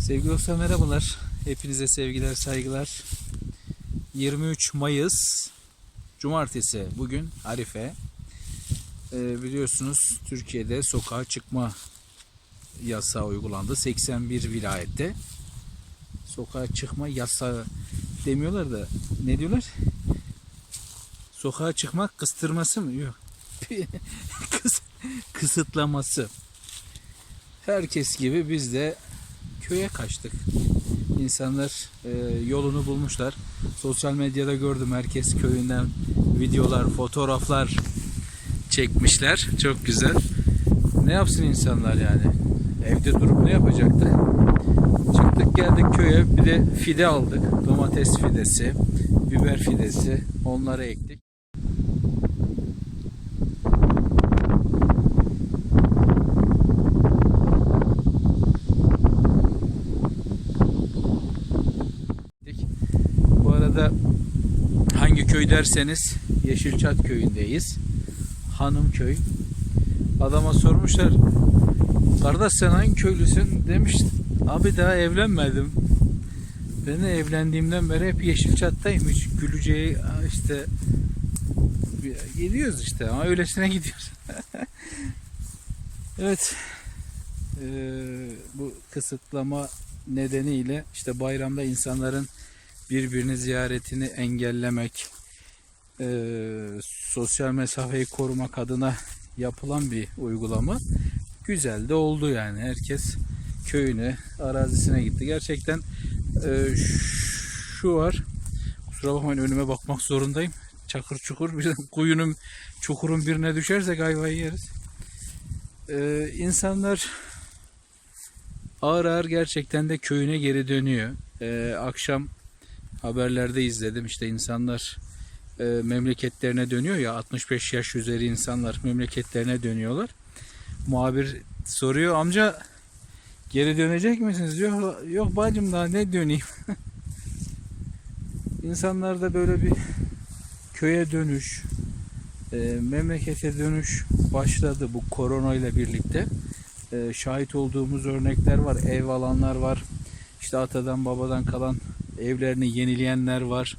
Sevgili dostlar merhabalar. Hepinize sevgiler, saygılar. 23 Mayıs Cumartesi bugün Arife. Ee, biliyorsunuz Türkiye'de sokağa çıkma yasağı uygulandı. 81 vilayette. Sokağa çıkma yasağı demiyorlar da ne diyorlar? Sokağa çıkmak kıstırması mı? Yok. Kıs- kısıtlaması. Herkes gibi biz de köye kaçtık. İnsanlar e, yolunu bulmuşlar. Sosyal medyada gördüm herkes köyünden videolar, fotoğraflar çekmişler. Çok güzel. Ne yapsın insanlar yani? Evde durup ne yapacaktı? Çıktık geldik köye bir de fide aldık. Domates fidesi, biber fidesi onları ektik. Bu arada hangi köy derseniz Yeşilçat köyündeyiz. Hanım köy. Adama sormuşlar. Kardeş sen hangi köylüsün? Demiş. Abi daha evlenmedim. Ben de evlendiğimden beri hep Yeşilçat'tayım. Hiç Gülüce'ye işte gidiyoruz işte ama öylesine gidiyoruz. evet. Ee, bu kısıtlama nedeniyle işte bayramda insanların birbirini ziyaretini engellemek, e, sosyal mesafeyi korumak adına yapılan bir uygulama. Güzel de oldu yani. Herkes köyüne, arazisine gitti. Gerçekten e, şu var. Kusura bakmayın önüme bakmak zorundayım. Çakır çukur bir kuyunun çukurun birine düşersek ayvayı yeriz. E, insanlar ağır ağır gerçekten de köyüne geri dönüyor. E, akşam haberlerde izledim işte insanlar e, memleketlerine dönüyor ya 65 yaş üzeri insanlar memleketlerine dönüyorlar. Muhabir soruyor amca geri dönecek misiniz? Yok, yok bacım daha ne döneyim? İnsanlarda böyle bir köye dönüş, e, memlekete dönüş başladı bu korona ile birlikte. E, şahit olduğumuz örnekler var, ev alanlar var. İşte atadan babadan kalan evlerini yenileyenler var.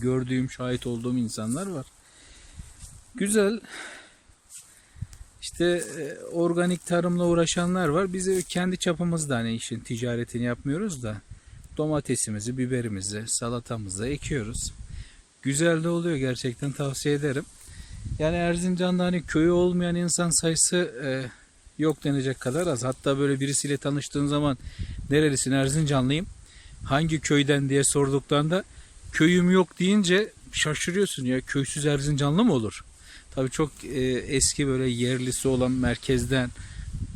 Gördüğüm, şahit olduğum insanlar var. Güzel. İşte e, organik tarımla uğraşanlar var. Biz kendi çapımızda hani işin ticaretini yapmıyoruz da domatesimizi, biberimizi, salatamızı ekiyoruz. Güzel de oluyor gerçekten tavsiye ederim. Yani Erzincan'da hani köyü olmayan insan sayısı e, yok denecek kadar az. Hatta böyle birisiyle tanıştığın zaman nerelisin Erzincanlıyım hangi köyden diye sorduklarında köyüm yok deyince şaşırıyorsun ya köysüz Erzincanlı mı olur? Tabii çok e, eski böyle yerlisi olan merkezden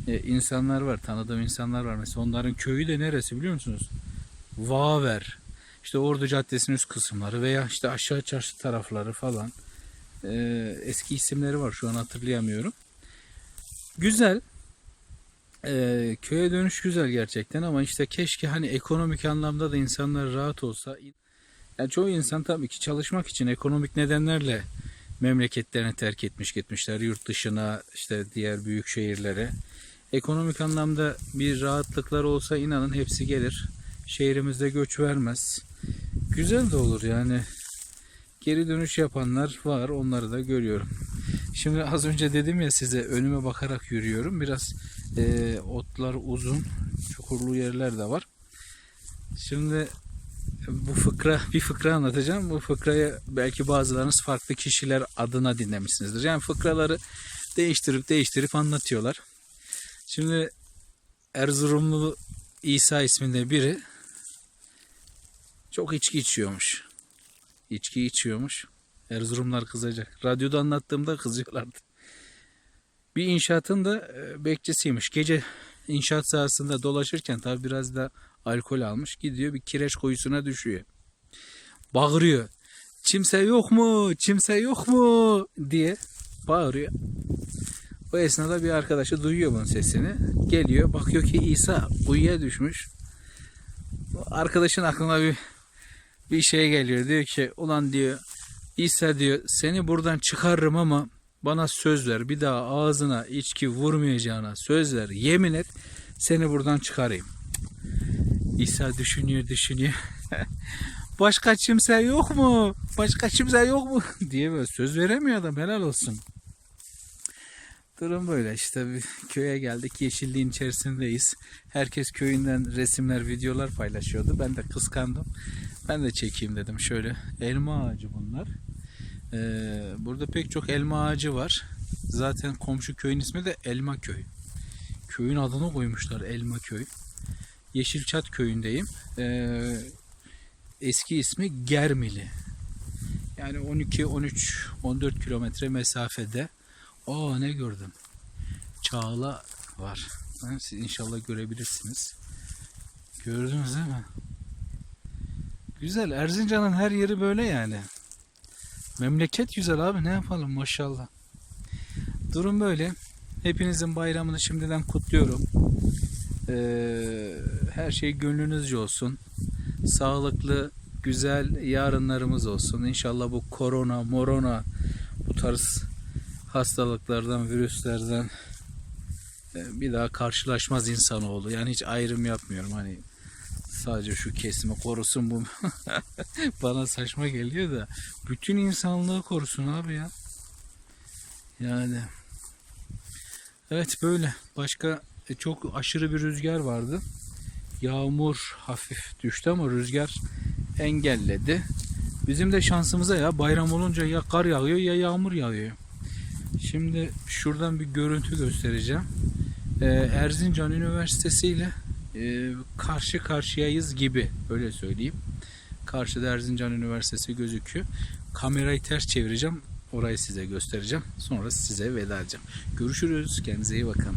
e, insanlar var, tanıdığım insanlar var. Mesela onların köyü de neresi biliyor musunuz? Vaver. İşte Ordu Caddesi'nin üst kısımları veya işte aşağı çarşı tarafları falan. E, eski isimleri var şu an hatırlayamıyorum. Güzel. Ee, köye dönüş güzel gerçekten ama işte keşke hani ekonomik anlamda da insanlar rahat olsa. Yani çoğu insan tabii ki çalışmak için ekonomik nedenlerle memleketlerini terk etmiş gitmişler yurt dışına işte diğer büyük şehirlere. Ekonomik anlamda bir rahatlıkları olsa inanın hepsi gelir. Şehrimizde göç vermez. Güzel de olur yani. Geri dönüş yapanlar var onları da görüyorum. Şimdi az önce dedim ya size önüme bakarak yürüyorum. Biraz e, otlar uzun, çukurlu yerler de var. Şimdi bu fıkra bir fıkra anlatacağım. Bu fıkrayı belki bazılarınız farklı kişiler adına dinlemişsinizdir. Yani fıkraları değiştirip değiştirip anlatıyorlar. Şimdi Erzurumlu İsa isminde biri çok içki içiyormuş. İçki içiyormuş. Erzurumlar kızacak. Radyoda anlattığımda kızıyorlardı. Bir inşaatın da e, bekçisiymiş. Gece inşaat sahasında dolaşırken tabi biraz da alkol almış. Gidiyor bir kireç kuyusuna düşüyor. Bağırıyor. Kimse yok mu? Kimse yok mu? diye bağırıyor. O esnada bir arkadaşı duyuyor bunun sesini. Geliyor bakıyor ki İsa kuyuya düşmüş. Arkadaşın aklına bir bir şey geliyor. Diyor ki ulan diyor İsa diyor seni buradan çıkarırım ama Bana söz ver. Bir daha ağzına içki vurmayacağına söz ver. Yemin et. Seni buradan çıkarayım. İsa düşünüyor düşünüyor. Başka kimse yok mu? Başka kimse yok mu? diye böyle söz veremiyor adam helal olsun. Durum böyle işte bir köye geldik yeşilliğin içerisindeyiz. Herkes köyünden resimler videolar paylaşıyordu. Ben de kıskandım. Ben de çekeyim dedim şöyle. Elma ağacı bunlar. Ee, burada pek çok elma ağacı var. Zaten komşu köyün ismi de Elma Köy. Köyün adını koymuşlar Elma Köy. Yeşilçat köyündeyim. Ee, eski ismi Germili. Yani 12, 13, 14 kilometre mesafede. Aa ne gördüm. Çağla var. Siz inşallah görebilirsiniz. Gördünüz değil mi? Güzel. Erzincan'ın her yeri böyle yani. Memleket güzel abi. Ne yapalım maşallah. Durum böyle. Hepinizin bayramını şimdiden kutluyorum. Ee, her şey gönlünüzce olsun. Sağlıklı, güzel yarınlarımız olsun. İnşallah bu korona, morona, bu tarz hastalıklardan, virüslerden e, bir daha karşılaşmaz insanoğlu. Yani hiç ayrım yapmıyorum. Hani sadece şu kesimi korusun bu bana saçma geliyor da bütün insanlığı korusun abi ya. Yani evet böyle. Başka çok aşırı bir rüzgar vardı. Yağmur hafif düştü ama rüzgar engelledi. Bizim de şansımıza ya bayram olunca ya kar yağıyor ya yağmur yağıyor. Şimdi şuradan bir görüntü göstereceğim. Ee, Erzincan Üniversitesi ile e, karşı karşıyayız gibi öyle söyleyeyim. Karşıda Erzincan Üniversitesi gözüküyor. Kamerayı ters çevireceğim. Orayı size göstereceğim. Sonra size veda edeceğim. Görüşürüz. Kendinize iyi bakın.